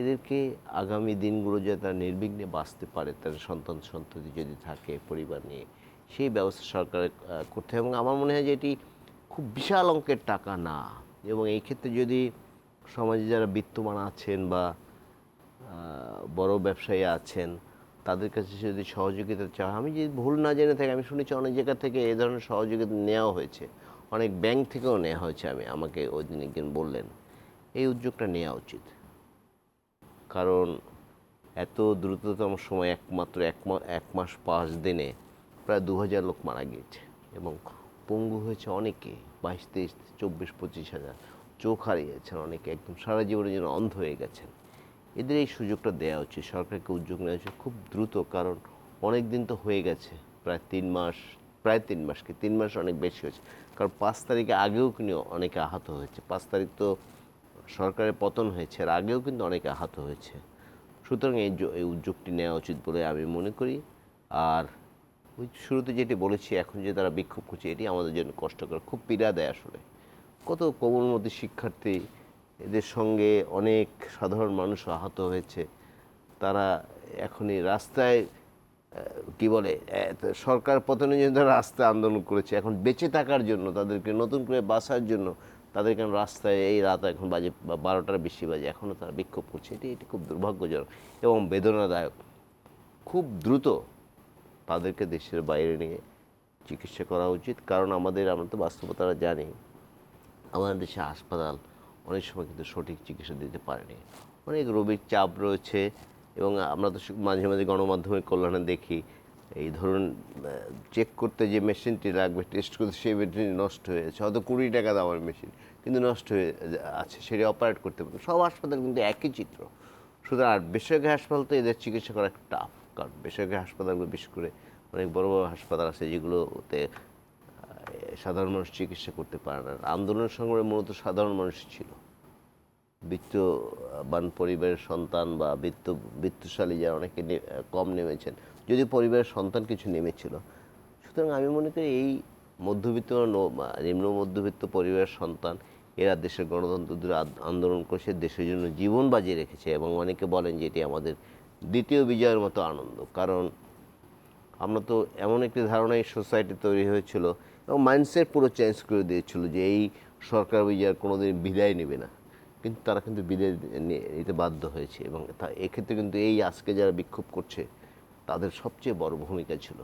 এদেরকে আগামী দিনগুলো যাতে তারা নির্বিঘ্নে বাঁচতে পারে তার সন্তান সন্ততি যদি থাকে, পরিবার নিয়ে, সেই ব্যবস্থা সরকারের করতে হবে। এবং আমার মনে হয় যে এটি খুব বিশাল অঙ্কের টাকা না। এবং এই ক্ষেত্রে যদি সমাজে যারা বিত্তমান আছেন বা বড় ব্যবসায়ী আছেন, তাদের কাছে যদি সহযোগিতা চাওয়া আমি যদি ভুল না জেনে থাকি, আমি শুনেছি অনেক জায়গা থেকে এই ধরনের সহযোগিতা নেওয়া হয়েছে। অনেক ব্যাংক থেকেও নেওয়া হয়েছে, আমি আমাকে ওই দিন একজন বললেন। এই উদ্যোগটা নেওয়া উচিত। কারণ এত দ্রুততম সময় একমাত্র এক এক মাস পাঁচ দিনে প্রায় দু হাজার লোক মারা গিয়েছে এবং পঙ্গু হয়েছে অনেকে, বাইশ, তেইশ, চব্বিশ, পঁচিশ হাজার। চোখ হারিয়েছেন অনেকে, একদম সারা জীবনের জন্য অন্ধ হয়ে গেছেন। এদের এই সুযোগটা দেওয়া উচিত, সরকারকে উদ্যোগ নেওয়া উচিত খুব দ্রুত, কারণ অনেক দিন তো হয়ে গেছে, প্রায় তিন মাস, প্রায় তিন মাস কি, তিন মাস অনেক বেশি হয়েছে। কারণ পাঁচ তারিখে আগেও কিন্তু অনেকে আহত হয়েছে। পাঁচ তারিখ তো সরকারের পতন হয়েছে আর আগেও কিন্তু অনেকে আহত হয়েছে। সুতরাং এই এই উদ্যোগটি নেওয়া উচিত বলে আমি মনে করি। আর ওই শুরুতে যেটি বলেছি, এখন যে তারা বিক্ষোভ করছে, এটি আমাদের জন্য কষ্টকর, খুব পীড়া দেয় আসলে। কত কোমলমতি শিক্ষার্থী, এদের সঙ্গে অনেক সাধারণ মানুষ আহত হয়েছে। তারা এখনই রাস্তায় কি বলে সরকার পতনের জন্য তারা রাস্তায় আন্দোলন করেছে। এখন বেঁচে থাকার জন্য, তাদেরকে নতুন করে বাঁচার জন্য তাদেরকে রাস্তায় এই রাত এখন বাজে বারোটার বেশি বাজে এখনও তারা বিক্ষোভ করছে। এটি এটি খুব দুর্ভাগ্যজনক এবং বেদনাদায়ক। খুব দ্রুত তাদেরকে দেশের বাইরে নিয়ে চিকিৎসা করা উচিত, কারণ আমাদের, আমরা তো বাস্তবতারা জানি, আমাদের দেশে হাসপাতাল অনেক সময় কিন্তু সঠিক চিকিৎসা দিতে পারেনি। অনেক রোগীর চাপ রয়েছে এবং আমরা তো মাঝে মাঝে গণমাধ্যমের কল্যাণে দেখি এই ধরুন চেক করতে যে মেশিনটি লাগবে টেস্ট করতে সেই মেশিনটি নষ্ট হয়েছে হয়তো কুড়ি টাকা দামের মেশিন কিন্তু নষ্ট হয়ে আছে, সেটি অপারেট করতে পারবে। সব হাসপাতাল কিন্তু একই চিত্র। সুতরাং আর বেসরকারি হাসপাতাল তো এদের চিকিৎসা করা একটু টাফ কারণ বেসরকারি হাসপাতালগুলো বিশেষ করে অনেক বড় বড় হাসপাতাল আছে যেগুলোতে সাধারণ মানুষ চিকিৎসা করতে পারে না। আন্দোলন সংগ্রামে মূলত সাধারণ মানুষ ছিল। বিত্তবান পরিবারের সন্তান বা বিত্ত, বিত্তশালী যারা অনেকে কম নেমেছেন, যদি পরিবারের সন্তান কিছু নেমেছিল, সুতরাং আমি মনে করি এই মধ্যবিত্ত নিম্ন মধ্যবিত্ত পরিবারের সন্তান, এরা দেশের গণতন্ত্র দূরে আন্দোলন করেছে, দেশের জন্য জীবন বাজিয়ে রেখেছে এবং অনেকে বলেন যে এটি আমাদের দ্বিতীয় বিজয়ের মতো আনন্দ। কারণ আমরা তো এমন একটি ধারণা এই সোসাইটি তৈরি হয়েছিল এবং মাইন্ডসেট পুরো চেঞ্জ করে দিয়েছিল যে এই সরকার বিজয় কোনোদিন বিদায় নেবে না। কিন্তু তারা কিন্তু বিদায় নিতে বাধ্য হয়েছে এবং তা, এক্ষেত্রে কিন্তু এই আজকে যারা বিক্ষোভ করছে, তাদের সবচেয়ে বড় ভূমিকা ছিল।